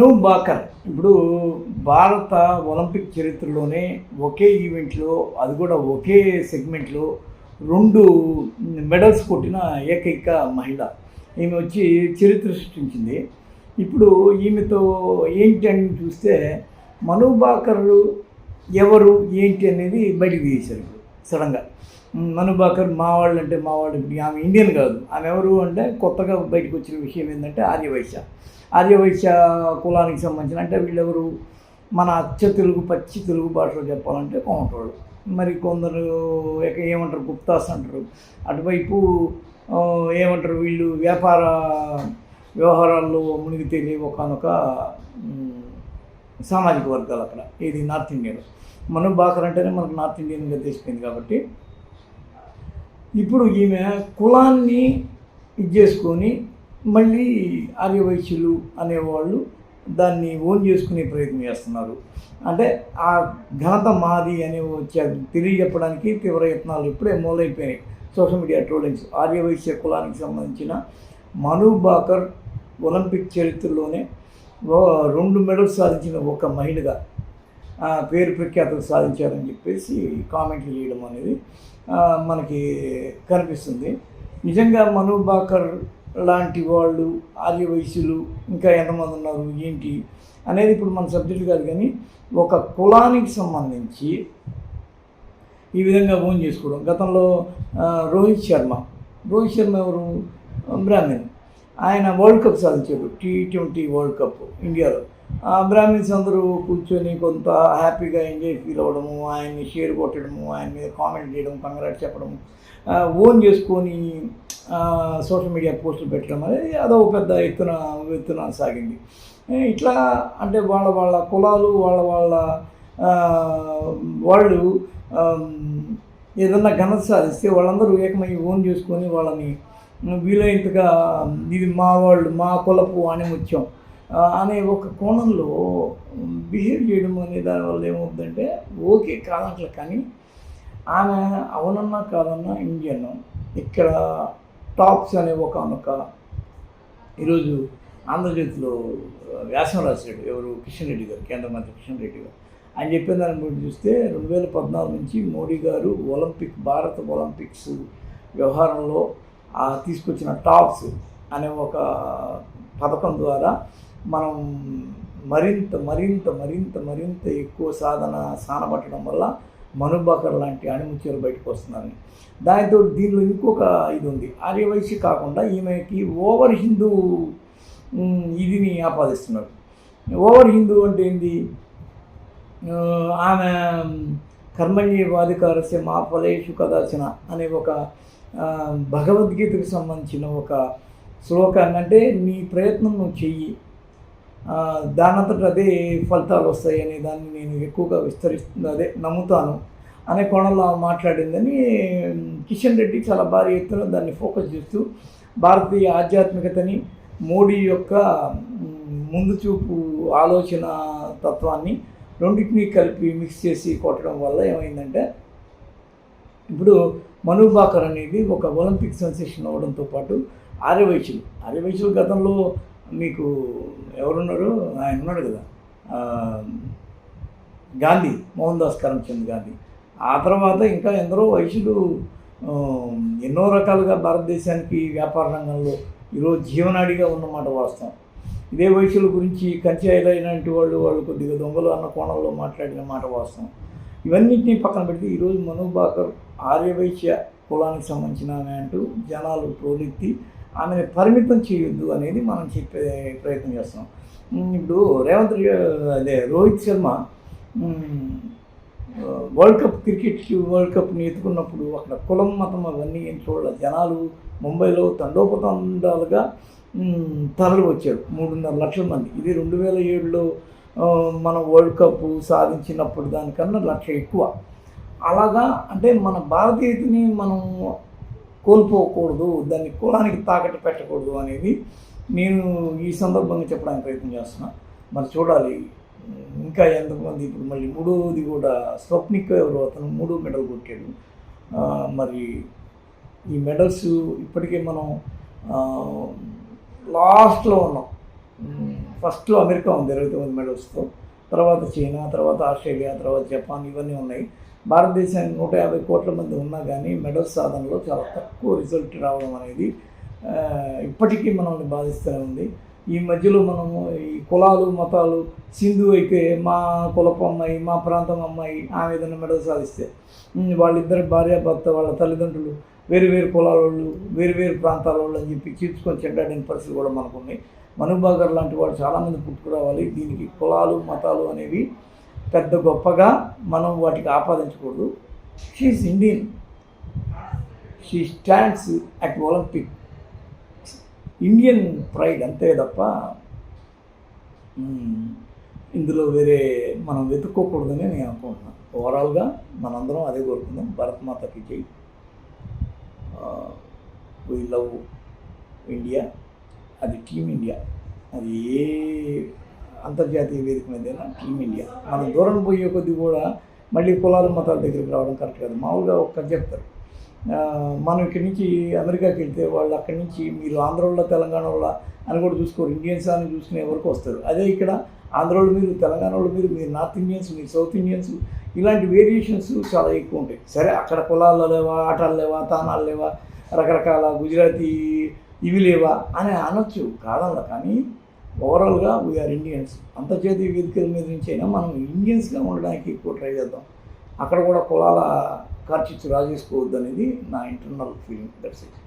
నువ్వు బాకర్ ఇప్పుడు భారత ఒలింపిక్ చరిత్రలోనే ఒకే ఈవెంట్లో అది కూడా ఒకే సెగ్మెంట్లో రెండు మెడల్స్ కొట్టిన ఏకైక మహిళ. ఈమె వచ్చి చరిత్ర సృష్టించింది. ఇప్పుడు ఈమెతో ఏంటి అని చూస్తే మనుబాకర్ ఎవరు ఏంటి అనేది బయటకు తీశారు ఇప్పుడు సడన్గా. మనుబాకర్ మా వాళ్ళు అంటే మా వాళ్ళు ఇప్పుడు ఆమె ఇండియన్ కాదు. ఆమె ఎవరు అంటే కొత్తగా బయటకు వచ్చిన విషయం ఏంటంటే ఆర్యవైశ్య. ఆర్యవైశ్య కులానికి సంబంధించిన అంటే వీళ్ళెవరు? మన అచ్చ తెలుగు పచ్చి తెలుగు భాషలో చెప్పాలంటే కోమటోళ్ళు మరి కొందరు ఏమంటారు? గుప్తాస్ అంటారు. అటువైపు ఏమంటారు? వీళ్ళు వ్యాపార వ్యవహారాల్లో మునిగి తేలి ఒకనొక సామాజిక వర్గాలు అక్కడ. ఇది నార్త్ ఇండియాలో. మనం బాకర్ అంటేనే మనకు నార్త్ ఇండియన్గా తెలిసిపోయింది కాబట్టి ఇప్పుడు ఈమె కులాన్ని ఇది చేసుకొని మళ్ళీ ఆర్యవైశ్యులు అనేవాళ్ళు దాన్ని ఓన్ చేసుకునే ప్రయత్నం చేస్తున్నారు. అంటే ఆ ఘనత మాది అని వచ్చే తెలియజెప్పడానికి తీవ్ర యత్నాలు ఇప్పుడే మొదలైపోయినాయి. సోషల్ మీడియా ట్రోలింగ్స్ ఆర్యవైశ్య కులానికి సంబంధించిన మను బాకర్ ఒలింపిక్ చరిత్రలోనే రెండు మెడల్స్ సాధించిన ఒక మహిళగా పేరు ప్రఖ్యాతలు సాధించారని చెప్పేసి కామెంట్లు చేయడం అనేది మనకి కనిపిస్తుంది. నిజంగా మను బాకర్ లాంటి వాళ్ళు ఆర్యవయసులు ఇంకా ఎంతమంది ఉన్నారు ఏంటి అనేది ఇప్పుడు మన సబ్జెక్ట్ కాదు కానీ ఒక కులానికి సంబంధించి ఈ విధంగా ఓన్ చేసుకోవడం. గతంలో రోహిత్ శర్మ. రోహిత్ శర్మ ఎవరు? బ్రాహ్మణ్. ఆయన వరల్డ్ కప్ సాధించారు టీ ట్వంటీ వరల్డ్ కప్ ఇండియాలో ఆ బ్రాహ్మిన్స్ అందరూ కూర్చొని కొంత హ్యాపీగా ఎంజాయ్ ఫీల్ అవ్వడము ఆయన్ని షేర్ కొట్టడము ఆయన మీద కామెంట్ చేయడం కంగ్రాట్ చెప్పడము ఓన్ చేసుకొని సోషల్ మీడియా పోస్టులు పెట్టడం అనేది అదో పెద్ద ఎత్తున ఎత్తున సాగింది. ఇట్లా అంటే వాళ్ళ వాళ్ళ కులాలు వాళ్ళ వాళ్ళ వాళ్ళు ఏదన్నా ఘనత సాధిస్తే వాళ్ళందరూ ఏకమై ఓన్ చేసుకొని వాళ్ళని వీలైనంతగా ఇది మా వాళ్ళు మా కులపు అని ముఖ్యం అనే ఒక కోణంలో బిహేవ్ చేయడం అనే దానివల్ల ఏమవుతుందంటే ఓకే కాదంటలే కానీ ఆమె అవునన్నా కాదన్నా ఇండియన్. ఇక్కడ టాప్స్ అనే ఒక అనొక ఈరోజు ఆంధ్రజ్యోతిలో వ్యాసం రాశాడు ఎవరు? కిషన్ రెడ్డి గారు కేంద్ర మంత్రి కిషన్ రెడ్డి గారు. ఆయన చెప్పిన దాన్ని బట్టి చూస్తే రెండు వేల పద్నాలుగు నుంచి మోడీ గారు ఒలింపిక్ భారత ఒలింపిక్స్ వ్యవహారంలో తీసుకొచ్చిన టాప్స్ అనే ఒక పథకం ద్వారా మనం మరింత మరింత మరింత మరింత ఎక్కువ సాధన సానబట్టడం వల్ల మనుబాకర్ లాంటి అణిముత్యాలు బయటకు వస్తున్నారని దానితో దీనిలో ఇంకొక ఇది ఉంది. ఆర్యవైశ్య కాకుండా ఈమెకి ఓవర్ హిందూ ఇదిని ఆపాదిస్తున్నారు. ఓవర్ హిందూ అంటే ఏంది? ఆమె కర్మణ్యవాధికారస్య మా ఫలేషు కదాచన అనే ఒక భగవద్గీతకు సంబంధించిన ఒక శ్లోకాన్ని అంటే నీ ప్రయత్నం నువ్వు చెయ్యి. దానంతట అదే ఫలితాలు వస్తాయి అనే దాన్ని నేను ఎక్కువగా విస్తరిస్తుంది అదే నమ్ముతాను. అనే కోణంలో మాట్లాడిందని కిషన్ రెడ్డి చాలా భారీ ఎత్తున దాన్ని ఫోకస్ చేస్తూ భారతీయ ఆధ్యాత్మికతని మోడీ యొక్క ముందుచూపు ముందు చూపు ఆలోచన తత్వాన్ని రెండింటినీ కలిపి మిక్స్ చేసి కొట్టడం వల్ల ఏమైందంటే ఇప్పుడు మనుబాకర్ అనేది ఒక ఒలింపిక్ సెన్సేషన్ అవ్వడంతో పాటు ఆర్యవైశ్యులు ఆర్యవైశ్యులు గతంలో మీకు ఎవరున్నారు? ఆయన ఉన్నాడు కదా. గాంధీ మోహన్ దాస్ కరమ్చంద్ గాంధీ. ఆ తర్వాత ఇంకా ఎందరో వైశ్యులు ఎన్నో రకాలుగా భారతదేశానికి వ్యాపార రంగంలో ఈరోజు జీవనాడిగా ఉన్నమాట వాస్తవం. ఇదే వైశ్యుల గురించి కంచాయిలైనటువంటి వాళ్ళు వాళ్ళు కొద్దిగా దొంగలు అన్న కోణంలో మాట్లాడిన మాట వాస్తవం. ఇవన్నింటినీ పక్కన పెడితే ఈరోజు మను బాకర్ ఆర్యవైశ్య కులానికి సంబంధించిన ఆమె అంటూ జనాలు ట్రోలెత్తి ఆమెను పరిమితం చేయొద్దు అనేది మనం చెప్పే ప్రయత్నం చేస్తాం ఇప్పుడు రేవంత్ అదే Rohit Sharma world cup cricket world కప్ని ఎత్తుకున్నప్పుడు అక్కడ కులం మతం అవన్నీ ఏం చూడాలి జనాలు ముంబైలో తండోపతండాలుగా తరలి వచ్చారు మూడున్నర లక్షల మంది. ఇది రెండు వేల ఏడులో మనం వరల్డ్ కప్ సాధించినప్పుడు దానికన్నా లక్ష ఎక్కువ. అలాగా అంటే మన భారతీయతని మనం కోల్పోకూడదు దాన్ని కులానికి తాకట్టు పెట్టకూడదు అనేది నేను ఈ సందర్భంగా చెప్పడానికి ప్రయత్నం చేస్తున్నా. మరి చూడాలి. ఇంకా ఎంతమంది ఇప్పుడు మళ్ళీ మూడోది కూడా స్వప్నిక్ ఎవరు? అతను మూడో మెడల్ కొట్టాడు. మరి ఈ మెడల్స్ ఇప్పటికే మనం లాస్ట్లో ఉన్నాం. ఫస్ట్లో అమెరికా ఉంది ఇరవై తొమ్మిది మెడల్స్తో. తర్వాత చైనా తర్వాత ఆస్ట్రేలియా తర్వాత జపాన్ ఇవన్నీ ఉన్నాయి. భారతదేశానికి నూట యాభై కోట్ల మంది ఉన్నా కానీ మెడల్స్ సాధనలో చాలా తక్కువ రిజల్ట్ రావడం అనేది ఇప్పటికీ మనల్ని బాధిస్తూనే ఉంది. ఈ మధ్యలో మనము ఈ కులాలు మతాలు సింధు అయితే మా కులపు అమ్మాయి మా ప్రాంతం అమ్మాయి ఆమె ఏదైనా మెడల్ సాధిస్తే వాళ్ళిద్దరు భార్య భర్త వాళ్ళ తల్లిదండ్రులు వేరు వేరు కులాల వాళ్ళు వేరు వేరు ప్రాంతాల వాళ్ళు అని చెప్పి చీల్చుకొని చెడ్డాడిన పరిస్థితి కూడా మనకు ఉన్నాయి మనుబాగర్ లాంటి వాళ్ళు చాలామంది పుట్టుకురావాలి. దీనికి కులాలు మతాలు అనేవి పెద్ద గొప్పగా మనం వాటికి ఆపాదించకూడదు. She is Indian she stands at Olympic Indian pride అంతే తప్ప ఇందులో వేరే మనం వెతుక్కోకూడదని నేను అనుకుంటున్నాను. ఓవరాల్గా మనందరం అదే కోరుకుందాం. భరత్ మాతకి చేయి వీ లవ్ ఇండియా అది టీమ్ ఇండియా అది ఏ అంతర్జాతీయ వేదిక మీదైనా టీమ్ ఇండియా మనం దూరం పోయే కొద్ది కూడా మళ్ళీ కులాల మతాల దగ్గరికి రావడం కరెక్ట్ కాదు. మామూలుగా ఒక్కరు చెప్తారు. మనం ఇక్కడి నుంచి అమెరికాకి వెళ్తే వాళ్ళు అక్కడి నుంచి మీరు ఆంధ్రలో తెలంగాణలో అని కూడా చూసుకోరు. ఇండియన్స్ అని చూసుకునే వరకు వస్తారు. అదే ఇక్కడ ఆంధ్రలో మీరు తెలంగాణలో మీరు మీరు నార్త్ ఇండియన్స్ మీరు సౌత్ ఇండియన్స్ ఇలాంటి వేరియేషన్స్ చాలా ఎక్కువ ఉంటాయి. సరే అక్కడ కులాలు లేవా ఆటలు లేవా తానాలు లేవా రకరకాల గుజరాతీ ఇవి లేవా అని అనొచ్చు కాదన్నా. కానీ ఓవరాల్గా వీఆర్ ఇండియన్స్ అంతర్జాతీయ వేదికల మీద నుంచి అయినా మనం ఇండియన్స్గా ఉండడానికి ఎక్కువ ట్రై చేద్దాం. అక్కడ కూడా కులాల కార్చిచ్చు రాజేసుకోవద్దు అనేది నా ఇంటర్నల్ ఫీలింగ్ దట్స్ ఇట్